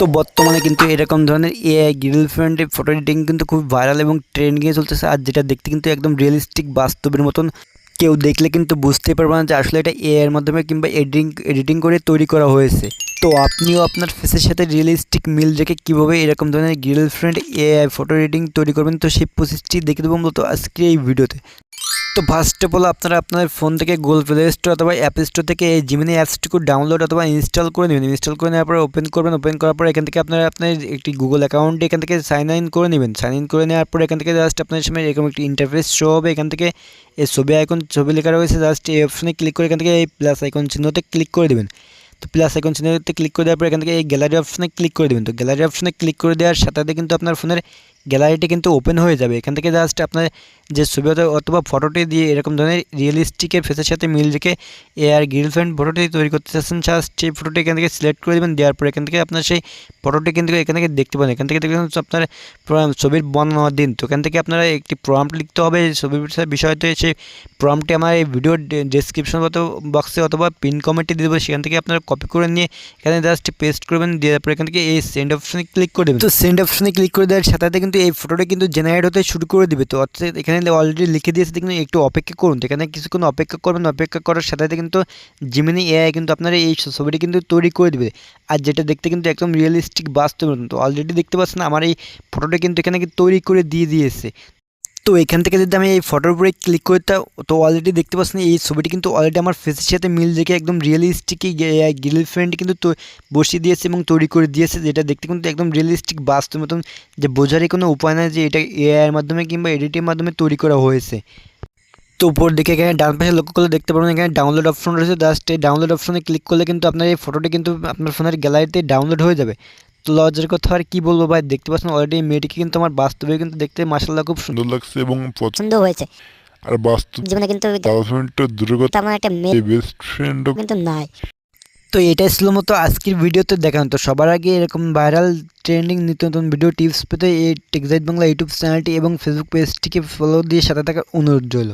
তো বর্তমানে কিন্তু এরকম ধরনের এআই গার্লফ্রেন্ডের ফটো এডিটিং কিন্তু খুব ভাইরাল এবং ট্রেন্ডিংয়ে চলতেছে। আর যেটা দেখতে কিন্তু একদম রিয়েলিস্টিক বাস্তবের মতন। কেউ দেখলে কিন্তু বুঝতেই পারবে না যে আসলে এটা এআই এর মাধ্যমে কিংবা এডিটিং এডিটিং করে তৈরি করা হয়েছে। তো আপনিও আপনার ফেসের সাথে রিয়েলিস্টিক মিল রেখে কীভাবে এরকম ধরনের গার্লফ্রেন্ড এআই ফটো এডিটিং তৈরি করবেন, তো সেই প্রসেসটি দেখে দেবো মূলত আজকে এই ভিডিওতে। তো ফার্স্ট অফ অল আপনারা আপনাদের ফোন থেকে গুগল প্লে স্টোর অথবা অ্যাপ স্টোর থেকে এই জিমিনি অ্যাপসটিকে ডাউনলোড অথবা ইনস্টল করে নেবেন। ইনস্টল করে নেওয়ার পরে ওপেন করবেন ওপেন করার পর এখান থেকে আপনারা আপনার একটি গুগল অ্যাকাউন্টে এখান থেকে সাইন ইন করে নেবেন। সাইন ইন করে নেওয়ার পর এখান থেকে জাস্ট আপনার সামনে এরকম একটি ইন্টারফেস শো হবে। এখান থেকে এই ছবি আইকন ছবি লেখা রয়েছে। জাস্ট এই অপশনে ক্লিক করে এখান থেকে এই প্লাস আইকন চিহ্নতে ক্লিক করে দেবেন। তো প্লাস আইকন চিহ্নতে ক্লিক করে দেওয়ার পর এখান থেকে এই গ্যালারি অপশনে ক্লিক করে দেবেন। তো গ্যালারি অপশনে ক্লিক করে দেওয়ার সাথে সাথে কিন্তু আপনার ফোনের গ্যালারিটি কিন্তু ওপেন হয়ে যাবে। এখান থেকে জাস্ট আপনার যে ছবি অথবা- ফটোটি দিয়ে এরকম ধরনের রিয়েলিস্টিকের ফেসের সাথে মিল রেখে এ আর গার্লফ্রেন্ড ফটোটি তৈরি করতে চাচ্ছেন জাস্ট সেই ফটোটি এখান থেকে সিলেক্ট করে দেবেন। দেওয়ার পরে এখান থেকে আপনার সেই ফটোটি কিন্তু এখান থেকে দেখতে পাবেন। এখান থেকে দেখবেন আপনার ছবির বর্ণনার দিন। তো এখান থেকে আপনারা একটি প্রম্পট লিখতে হবে। ছবির বিষয়ে- বিষয়তে সেই প্রম্পটটি আমার এই ভিডিও ডেসক্রিপশন বক্সে অথবা পিন কমেন্টে দিয়ে দেবো। সেখান থেকে আপনারা কপি করে নিয়ে এখানে জাস্ট পেস্ট করবেন। দেওয়ার পর এখান থেকে এই সেন্ড অপশনে ক্লিক করে দেবেন। তো সেন্ড অপশনে ক্লিক করে দেওয়ার সাথে সাথে কিন্তু এই ফটোটা কিন্তু জেনারেট হতে শুরু করে দিবে। তো অর্থাৎ এখানে অলরেডি লিখে দিয়েছে কিন্তু একটু অপেক্ষা করুন। তো এখানে কিছুক্ষণ অপেক্ষা করবেন, অপেক্ষা করার সাথে সাথে কিন্তু জিমিনি এআই কিন্তু আপনারা এই ছবিটি কিন্তু তৈরি করে দিবে। আর যেটা দেখতে কিন্তু একদম রিয়েলিস্টিক বাস্তব। তো অলরেডি দেখতে পাচ্ছেন আমার এই ফটোটা কিন্তু এখানে তৈরি করে দিয়ে দিয়েছে। তো এখান থেকে যদি আমি এই ফটোর উপরে ক্লিক করতে তো অলরেডি দেখতে পাচ্ছেন এই ছবিটি কিন্তু অলরেডি আমার ফেসের সাথে মিল রেখে একদম রিয়েলিস্টিকই গার্লফ্রেন্ড কিন্তু তো বসিয়ে দিয়েছে এবং তৈরি করে দিয়েছে, যেটা দেখতে কিন্তু একদম রিয়েলিস্টিক বাস্তব মতন, যে বোঝারই কোনো উপায় নাই যে এটা এআইয়ের মাধ্যমে কিংবা এডিটের মাধ্যমে তৈরি করা হয়েছে। তো উপর দিকে এখানে ডান পাশে লক্ষ্য করলে দেখতে পাবেন এখানে ডাউনলোড অপশন রয়েছে জাস্ট এই ডাউনলোড অপশনে ক্লিক করলে কিন্তু আপনার এই ফটোটি কিন্তু আপনার ফোনের গ্যালারিতে ডাউনলোড হয়ে যাবে। তো লজ্জার কথা আর কি বলব ভাই? দেখতে পাচ্ছেন অলরেডি মেয়েটিকে কিন্তু আমার বাস্তবে কিন্তু দেখতে মাসাল্লাহ খুব সুন্দর লাগছে এবং পছন্দ হয়েছে। আর বাস্তব জীবনে কিন্তু গার্লফ্রেন্ডটা দূরে কথা তেমন একটা মেয়ে বেস্ট ফ্রেন্ডও কিন্তু নাই। তো এটাই ছিল মতো আজকের ভিডিওতে দেখানো তো সবার আগে এরকম ভাইরাল ট্রেন্ডিং নিত্য নতুন ভিডিও টিপস পেতে এই টেকজাইট বাংলা ইউটিউব চ্যানেলটি এবং ফেসবুক পেজটিকে ফলো দিয়ে সাথে থাকার অনুরোধ রইল।